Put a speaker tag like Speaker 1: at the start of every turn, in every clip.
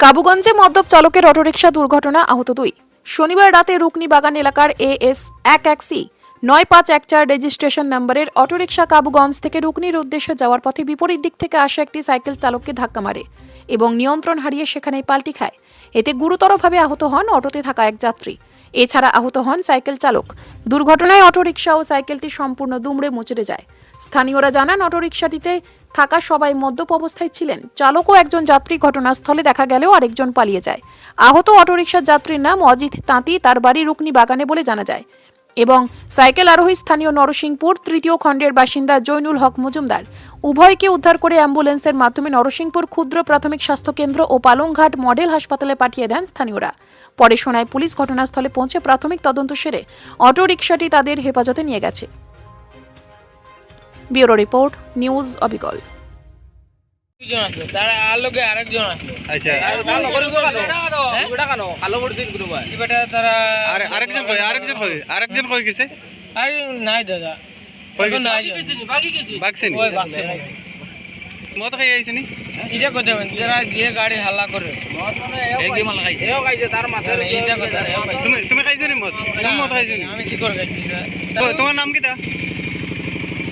Speaker 1: কাবুগঞ্জে মদ্যপ চালকের অটোরিকশা দুর্ঘটনা, আহত দুই। শনিবার রাতে রুকনি বাগান এলাকার এস এক এক সি নয় পাঁচ এক চার রেজিস্ট্রেশন নম্বরের অটোরিকশা কাবুগঞ্জ থেকে রুকনির উদ্দেশ্যে যাওয়ার পথে বিপরীত দিক থেকে আসা একটি সাইকেল চালককে ধাক্কা মারে এবং নিয়ন্ত্রণ হারিয়ে সেখানেই পাল্টি খায়। এতে গুরুতরভাবে আহত হন অটোতে থাকা এক যাত্রী। এছাড়া আহত হন সাইকেল চালক। দুর্ঘটনায় অটোরিকশা ও সাইকেলটি সম্পূর্ণ দুমড়ে মুচড়ে যায়। স্থানীয়রা জানান, অটোরিকশাটিতে থাকা সবাই মদ্যপ অবস্থায় ছিলেন। চালক ও একজন যাত্রী ঘটনাস্থলে দেখা গেলেও আরেকজন পালিয়ে যায়। আহত অটোরিকশার যাত্রীর নাম অজিত তাঁতি। তার বাড়ি রুকনি বাগানে বলে জানা যায়। এবং সাইকেল আরোহী স্থানীয় নরসিংপুর তৃতীয় খণ্ডের বাসিন্দা জৈনুল হক মজুমদার উভয়কে উদ্ধার করে অ্যাম্বুলেন্সের মাধ্যমে নরসিংপুর ক্ষুদ্র প্রাথমিক স্বাস্থ্যকেন্দ্র ও পালংঘাট মডেল হাসপাতালে পাঠিয়ে দেন স্থানীয়রা। পরে শোনায় পুলিশ ঘটনাস্থলে পৌঁছে প্রাথমিক তদন্ত সেরে অটোরিকশাটি তাদের হেফাজতে নিয়ে গেছে। ব্যুরো রিপোর্ট, নিউজ অবিকল।
Speaker 2: আরেকজন আসলো
Speaker 3: আচ্ছা।
Speaker 2: এবারে তারা
Speaker 3: আরেকজন কই আরেকজন কই আরেকজন কই গেছে?
Speaker 2: আর নাই দাদা।
Speaker 3: কই গেছে?
Speaker 2: নাই
Speaker 3: বাকছে নি
Speaker 2: ওই
Speaker 3: মদ খাই আইছে নি?
Speaker 2: এটা কথা বলেন যারা গিয়ে গাড়ি হাল্লা করে। এটা কথা
Speaker 3: তুমি তুমি খাইছো নি মদ? তুমি মদ খাইছো নি?
Speaker 2: আমি শিকর খাইছি।
Speaker 3: তোমার নাম কিটা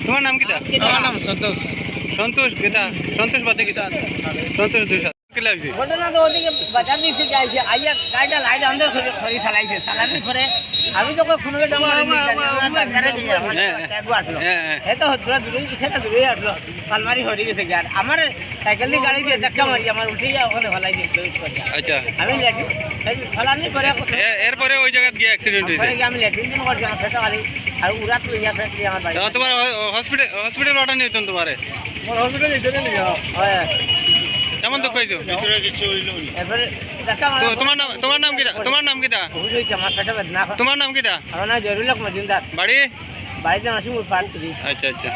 Speaker 3: তোমার নাম কিটা
Speaker 2: আমার নাম সন্তোষ।
Speaker 3: সন্তোষ কিটা সন্তোষ বাদে কিটা সন্তোষ দুই
Speaker 4: ঘটনা তো ওদিকে বাজার দিক থেকে আইছে আইয়া গাড়িটা লাইট আন্দর করে করে চালাইছে চালানোর পরে আমি তো কোনো আমার
Speaker 3: হ্যাঁ,
Speaker 4: চাকু আসলো
Speaker 3: হ্যাঁ, হ্যাঁ।
Speaker 4: তো হচ্ছে দূরে সেটা দূরে আসলো পালমারি হয়ে গেছে গাড়ি আমার সাইকেল দিয়ে গাড়ি দিয়ে ধাক্কা মারি আমার উঠে যা ওখানে ফেলাই দিয়ে close করে দেয়া।
Speaker 3: আচ্ছা।
Speaker 4: আমি লেটি ফেলানি পরে
Speaker 3: এরপরে ওই জায়গায় গিয়ে অ্যাক্সিডেন্ট হয়েছে?
Speaker 4: আমি লেট্রিন করছি আমার ফেটা খালি আর উড়া তুই ইয়া ফেট আমার বাড়ি।
Speaker 3: তোমার হসপিটাল নিয়ে
Speaker 4: হয়।
Speaker 3: তো
Speaker 4: মারা
Speaker 3: তোমার নাম তোমার নাম কিটা তোমার নাম কিটা তোমার নাম কিটা
Speaker 4: আমার নাম জরুলক মজুমদার।
Speaker 3: বাড়ি?
Speaker 4: বাড়িতে পার্ক
Speaker 3: আচ্ছা আচ্ছা।